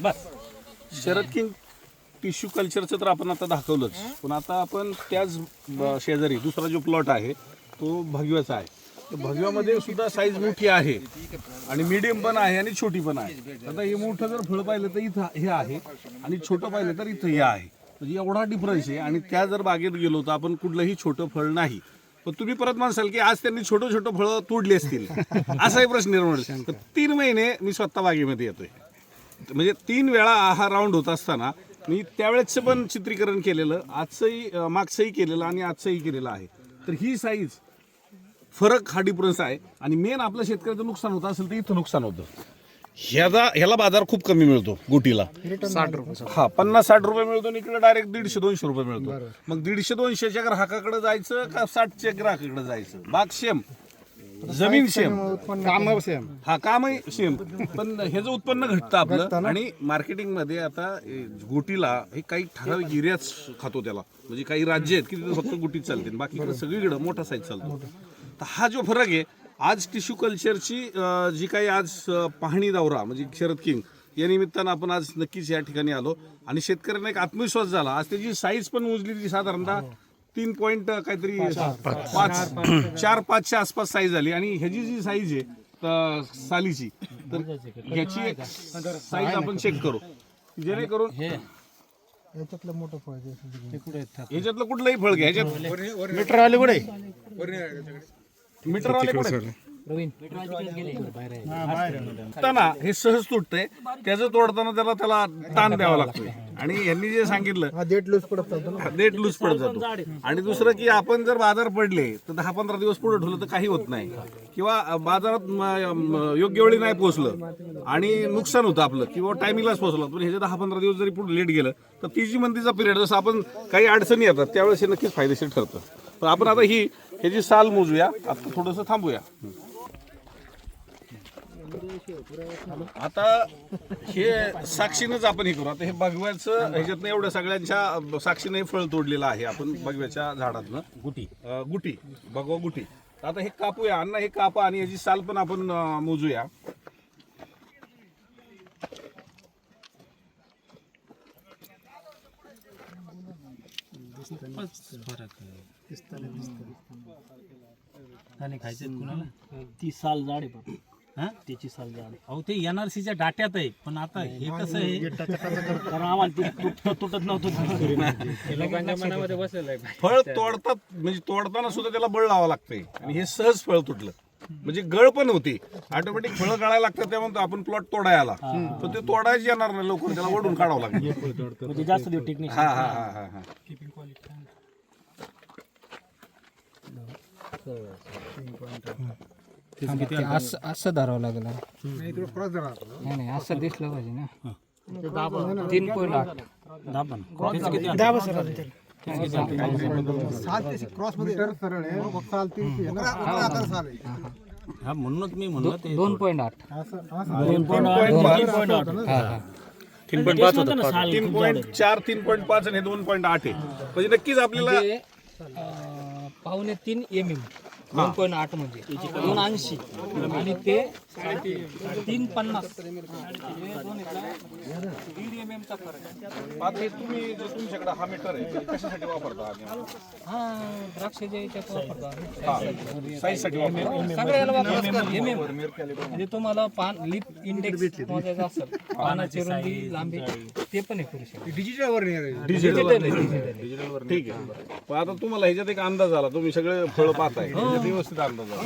बस. Sharad king tissue कल्चरचं तर आपण आता दाखवलंच. पण आता आपण त्याच ब- शेजारी दुसरा जो प्लॉट आहे तो भगव्याचा आहे. तर भगव्यामध्ये सुद्धा साईज मोठी आहे. आणि मीडियम पण आहे आणि छोटी पण आहे. आता हे मोठं जर फळ पाहिलं तर इथं हे आहे. आणि छोटं पाहिलं तर इथं हे आहे. म्हणजे एवढा डिफरन्स आहे. आणि त्या जर बागेत गेलो तर आपण कुठलंही छोटं फळ नाही. पण तुम्ही परत म्हणसाल की आज त्यांनी छोटं छोटं फळं तोडली असतील. असाही प्रश्न निर्माण होईल. तर तीन महिने मी स्वतः बागेमध्ये येतोय. म्हणजे तीन वेळा हा राऊंड होत असताना मी त्यावेळेसचं पण चित्रीकरण केलेलं आजचंही अं, मागचंही केलेलं आणि आजचंही केलेलं आहे. तर ही साईज फरक हा डिफरन्स आहे आणि मेन आपलं शेतकऱ्याचं नुकसान होत असेल तर इथं नुकसान होतं. ह्याचा ह्याला बाजार खूप कमी मिळतो गुटीला. साठ रुपये हा पन्नास साठ रुपये मिळतो आणि इकडे डायरेक्ट दीडशे दोनशे रुपये मिळतो. मग दीडशे दोनशेच्या ग्राहकाकडे जायचं का साठच्या ग्राहकाकडे जायचं? बाग सेम जमीन सेम काम सेम हा कामही सेम पण ह्याचं उत्पन्न घटतं आपलं आणि मार्केटिंगमध्ये आता गुटीला हे काही ठराविक एरियाच खातो त्याला. म्हणजे काही राज्य आहेत की तिथे फक्त गुटीच चालते बाकीकडे सगळीकडे मोठा साईज चालतो. तर हा जो फरक आहे आज टिश्यू कल्चरची जी काही आज पाहणी दौरा म्हणजे शरद किंग या निमित्तानं आपण आज नक्कीच या ठिकाणी आलो. आणि शेतकऱ्यांना एक आत्मविश्वास झाला. आज त्याची साईज पण मोजली ती साधारणतः तीन पॉईंट काहीतरी पाच चार पाचच्या आसपास साईज झाली. आणि ह्याची जी साईज आहे सालीची तर ह्याची एक साईज आपण चेक करू. जेणेकरून याच्यातलं मोठं फळ ह्याच्यातलं कुठलंही फळ घ्या. ह्याच्यात मीटर आले कुठे? मीटर वाले कुठे? हे सहज तुटतंय. त्याचं तोडताना त्याला त्याला ताण द्यावा लागतोय. आणि यांनी जे सांगितलं हा देठ लूज पडत डेट लूज पडत जातो. आणि दुसरं की आपण जर बाजार पडले तर दहा पंधरा दिवस पुढे ठेवलं तर काही होत नाही. किंवा बाजारात योग्य वेळी नाही पोहोचलं आणि नुकसान होतं आपलं किंवा टायमिंगलाच पोहोचलं. पण ह्याचे दहा पंधरा दिवस जरी पुढे लेट गेलं तर ती जी मंदीचा पिरियड जसं आपण काही अडचणी येतात त्यावेळेस हे नक्कीच फायदेशीर ठरतं. पण आपण आता ही ह्याची साल मोजूया आता थोडंसं थांबूया. आता हे साक्षीनंच आपण हे करू. आता हे भगव्याचं ह्याच्यातनं एवढ्या सगळ्यांच्या साक्षीने हे फळ तोडलेलं आहे आपण भगव्याच्या झाडातनं. गुटी. गुटी. भगवा गुटी. आता हे कापूया अण्णा हे कापा आणि याची साल पण आपण मोजूया. आणि खायचे ती साल जाड आहे पण. हा? त्याची साल जाड अहो ते एनआरसीच्या डाट्यात आहे पण आता हे कसं आहे? कारण आम्हाला ते तुटत तुटत नव्हतं लोकांच्या मनामध्ये बसलेलं आहे. फळ तोडतात म्हणजे तोडताना सुद्धा त्याला बळ लावावं लागतंय. आणि हे सहज फळ तुटलं. म्हणजे गळ पण होती. ऑटोमॅटिक फळं गळायला लागतात त्यामुळे आपण प्लॉट तोडायला. पण ते तोडायच येणार नाही लवकर त्याला ओढून काढावं लागेल. म्हणजे जास्त हा हा हा हा हा. असं असं धरावं लागलं नाही नाही असं दिसलं पाहिजे ना. तीन पॉईंट आठ. आहे. हा म्हणूनच मी म्हणलं ते दोन पॉईंट आठ. दोन point आठ, तीन point आठ. तीन पॉईंट पाच होता. तीन पॉईंट चार तीन पॉईंट पाच आणि हे दोन पॉईंट आठ आहे. म्हणजे नक्कीच आपल्याला ते अं, पावणे तीन एम एम दोन पॉईंट आठ म्हणजे. दोन ऐंशी आणि ते तीन पन्नास. दोन इकडं दीड एम एमचा फरक आहे. हे तुम्ही जे तुमच्याकडे हा मीटर आहे ते कशासाठी वापरता हा द्राक्षाच्या याच्यात वापरतो आम्ही. साईजसाठी वापरता. सगळ्याला वापरतो. एम एम म्हणजे तुम्हाला पान लिप इंडेक्स मोजायचा असेल पानाची रुंदी लांबी ते पण हे करू शकतो. डिजिटल वर नाही डिजिटल ठीक आहे. पण आता तुम्हाला ह्याच्यात एक अंदाज आला. तुम्ही सगळे फळ पाहताय. ह्याच्यात व्यवस्थित अंदाज आला.